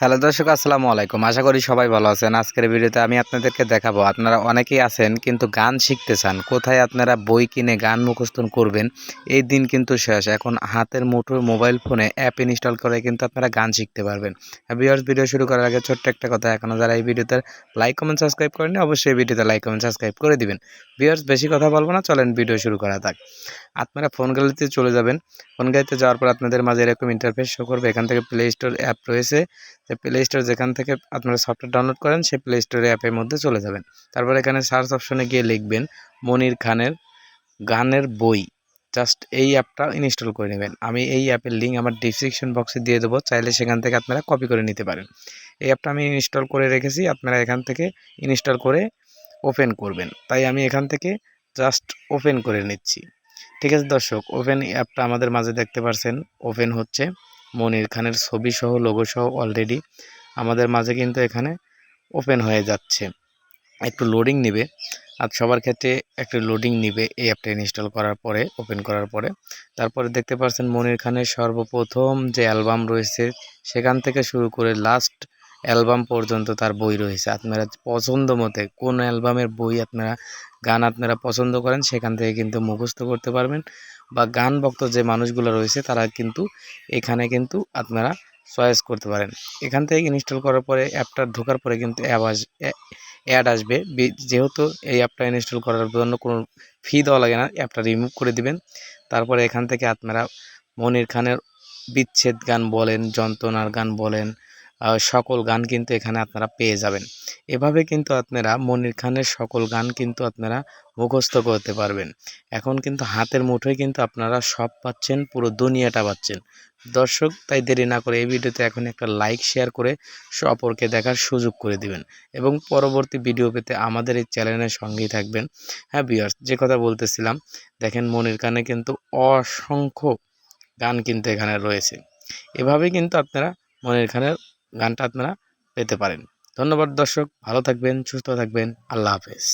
Hello দর্শক, আসসালামু আলাইকুম। আশা করি সবাই ভালো আছেন। আজকের ভিডিওতে আমি আপনাদেরকে দেখাবো, আপনারা অনেকেই আছেন কিন্তু গান শিখতে চান। কোথায় আপনারা বই কিনে গান মুখস্থ করবেন, এই দিন কিন্তু শেষ। এখন হাতের মুঠোর মোবাইল ফোনে অ্যাপ ইনস্টল করে কিন্তু আপনারা গান শিখতে পারবেন। ভিউয়ার্স ভিডিও শুরু করার আগে ছোট্ট একটা কথা এখনও যারা এই ভিডিওতে লাইক কমেন্ট সাবস্ক্রাইব করেনি অবশ্যই ভিডিওতে লাইক কমেন্ট সাবস্ক্রাইব করে দিবেন। ভিউয়ার্স বেশি কথা বলব না, চলেন ভিডিও শুরু করা থাক আপনারা ফোন গ্যালারিতে চলে যাবেন। ফোন গ্যালারিতে যাওয়ার পর আপনাদের মাঝে এরকম ইন্টারফেস শো করবে। এখান থেকে প্লে স্টোর অ্যাপ রয়েছে। প্লে স্টোর যেখান থেকে আপনারা সফটওয়্যার ডাউনলোড করেন, সেই প্লে স্টোরে অ্যাপের মধ্যে চলে যাবেন। তারপর এখানে সার্চ অপশনে গিয়ে লিখবেন মনির খানের গানের বই। জাস্ট এই অ্যাপটা ইনস্টল করে নেবেন। আমি এই অ্যাপের লিঙ্ক আমার ডিসক্রিপশন বক্সে দিয়ে দেবো, চাইলে সেখান থেকে আপনারা কপি করে নিতে পারেন। এই অ্যাপটা আমি ইনস্টল করে রেখেছি, আপনারা এখান থেকে ইনস্টল করে ওপেন করবেন। তাই আমি এখান থেকে জাস্ট ওপেন করে নিচ্ছি। ঠিক আছে দর্শক ওপেন অ্যাপটা আমাদের মাঝে দেখতে পারছেন। ওপেন হচ্ছে। মনির খানের ছবি সহ লোগো সহ অলরেডি আমাদের মাঝে কিন্তু এখানে ওপেন হয়ে যাচ্ছে। একটু লোডিং নেবে। আর সবার ক্ষেত্রে একটু লোডিং নিবে এই অ্যাপটা ইনস্টল করার পরে ওপেন করার পরে। তারপরে দেখতে পাচ্ছেন মনির খানের সর্বপ্রথম যে অ্যালবাম রয়েছে, সেখান থেকে শুরু করে লাস্ট অ্যালবাম পর্যন্ত তার বই রয়েছে। আপনারা পছন্দ মতে কোন অ্যালবামের বই আপনারা, গান আপনারা পছন্দ করেন, সেখান থেকে কিন্তু মুখস্থ করতে পারবেন বা গান ভক্ত যে মানুষগুলো রয়েছে, তারা কিন্তু এখানে কিন্তু আপনারা চয়েস করতে পারেন। এখান থেকে ইনস্টল করার পরে, অ্যাপটা ঢোকার পরে কিন্তু অ্যাপ আস অ্যাড আসবে। যেহেতু এই অ্যাপটা ইনস্টল করার জন্য কোনো ফি দেওয়া লাগে না, অ্যাপটা রিমুভ করে দিবেন। তারপরে এখান থেকে আপনারা মনির খানের বিচ্ছেদ গান বলেন, যন্ত্রণার গান বলেন সকল গান কিন্তু এখানে আপনারা পেয়ে যাবেন। এভাবে কিন্তু আপনারা মনির খানের সকল গান কিন্তু আপনারা মুখস্থ করতে পারবেন। এখন কিন্তু হাতের মুঠোয় কিন্তু আপনারা সব পাচ্ছেন, পুরো দুনিয়াটা পাচ্ছেন। দর্শক, তাই দেরি না করে এই ভিডিওতে এখন একটা লাইক, শেয়ার করে অপরকে দেখার সুযোগ করে দিবেন এবং পরবর্তী ভিডিও পেতে আমাদের এই চ্যানেলের সঙ্গেই থাকবেন। হ্যাঁ বিয়ার্স যে কথা বলতেছিলাম, দেখেন মনির কানে কিন্তু অসংখ্য গান কিন্তু এখানে রয়েছে। এভাবেই কিন্তু আপনারা মনির খানের গানটা আপনারা পেতে পারেন। ধন্যবাদ দর্শক ভালো থাকবেন সুস্থ থাকবেন আল্লাহ হাফেজ।